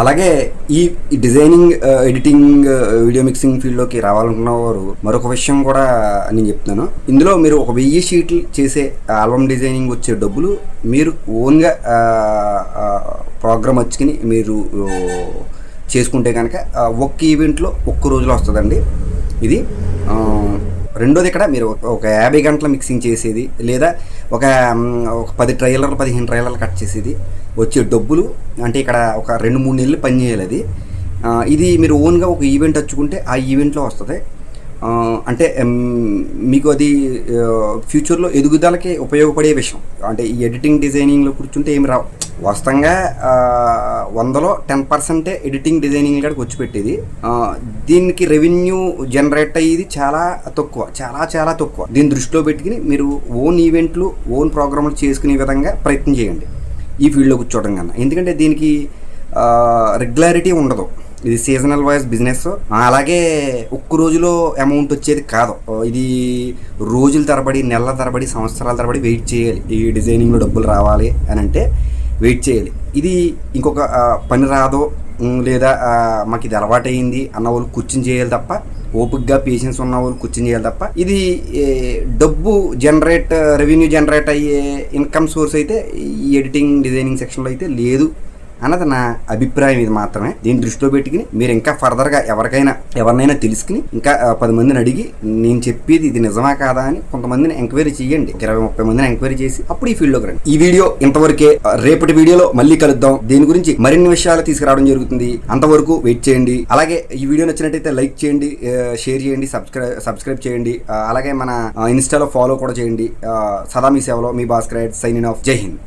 అలాగే ఈ designing editing video mixing ఫీల్డ్లోకి రావాలనుకున్న వారు మరొక విషయం కూడా నేను చెప్తున్నాను. ఇందులో మీరు ఒక వెయ్యి షీట్లు చేసే ఆల్బమ్ డిజైనింగ్ వచ్చే డబ్బులు మీరు ఓన్గా ప్రోగ్రామ్ వచ్చుకుని మీరు చేసుకుంటే కనుక ఒక్క ఈవెంట్లో ఒక్క రోజులో వస్తుందండి. ఇది రెండోది ఇక్కడ మీరు ఒక యాభై గంటల మిక్సింగ్ చేసేది లేదా ఒక ఒక పది ట్రైలర్లు పదిహేను ట్రైలర్లు కట్ చేసేది. వచ్చే డబ్బులు అంటే ఇక్కడ ఒక రెండు మూడు నెలలు పని చేయాలి అది. ఇది మీరు ఓన్గా ఒక ఈవెంట్ వచ్చుకుంటే ఆ ఈవెంట్లో వస్తుంది. అంటే మీకు అది ఫ్యూచర్లో ఎదుగుదలకి ఉపయోగపడే విషయం. అంటే ఈ ఎడిటింగ్ డిజైనింగ్లో కూర్చుంటే ఏమి రావు. వాస్తవంగా వందలో టెన్ పర్సెంటే ఎడిటింగ్ డిజైనింగ్ కాడికి వచ్చి పెట్టేది. దీనికి రెవెన్యూ జనరేట్ అయ్యేది చాలా తక్కువ చాలా చాలా తక్కువ. దీన్ని దృష్టిలో పెట్టుకుని మీరు ఓన్ ఈవెంట్లు ఓన్ ప్రోగ్రాంలు చేసుకునే విధంగా ప్రయత్నం చేయండి. ఈ ఫీల్డ్లో కూర్చోవడం కన్నా. ఎందుకంటే దీనికి రెగ్యులారిటీ ఉండదు. ఇది సీజనల్ వైజ్ బిజినెస్ అలాగే ఒక్క రోజులో అమౌంట్ వచ్చేది కాదు. ఇది రోజుల తరబడి నెలల తరబడి సంవత్సరాల తరబడి వెయిట్ చేయాలి. ఈ డిజైనింగ్లో డబ్బులు రావాలి అని అంటే వెయిట్ చేయాలి. ఇది ఇంకొక పని రాదో లేదా మాకు ఇది అలవాటైంది అన్న వాళ్ళు కూర్చుని చేయాలి తప్ప ఓపిక్గా పేషెన్స్ ఉన్న వాళ్ళు కూర్చుని చేయాలి తప్ప ఇది డబ్బు జనరేట్ రెవెన్యూ జనరేట్ అయ్యే ఇన్కమ్ సోర్స్ అయితే ఈ ఎడిటింగ్ డిజైనింగ్ సెక్షన్లో అయితే లేదు. అన్నది నా అభిప్రాయం ఇది మాత్రమే. దీన్ని దృష్టిలో పెట్టుకుని మీరు ఇంకా ఫర్దర్గా ఎవరికైనా ఎవరినైనా తెలుసుకుని ఇంకా పది మందిని అడిగి నేను చెప్పేది ఇది నిజమా కాదా అని కొంతమందిని ఎంక్వైరీ చేయండి. ఇరవై ముప్పై మందిని ఎంక్వైరీ చేసి అప్పుడు ఈ ఫీల్డ్లోకి రండి. ఈ వీడియో ఇంతవరకే రేపటి వీడియోలో మళ్ళీ కలుద్దాం. దీని గురించి మరిన్ని విషయాలు తీసుకురావడం జరుగుతుంది. అంతవరకు వెయిట్ చేయండి. అలాగే ఈ వీడియో నచ్చినట్టయితే లైక్ చేయండి షేర్ చేయండి సబ్స్క్రైబ్ సబ్స్క్రైబ్ చేయండి. అలాగే మన ఇన్స్టాలో ఫాలో కూడా చేయండి. సదా మీ సేవలో మీ భాస్కర్ సైన్ ఇన్ ఆఫ్. జై హింద్.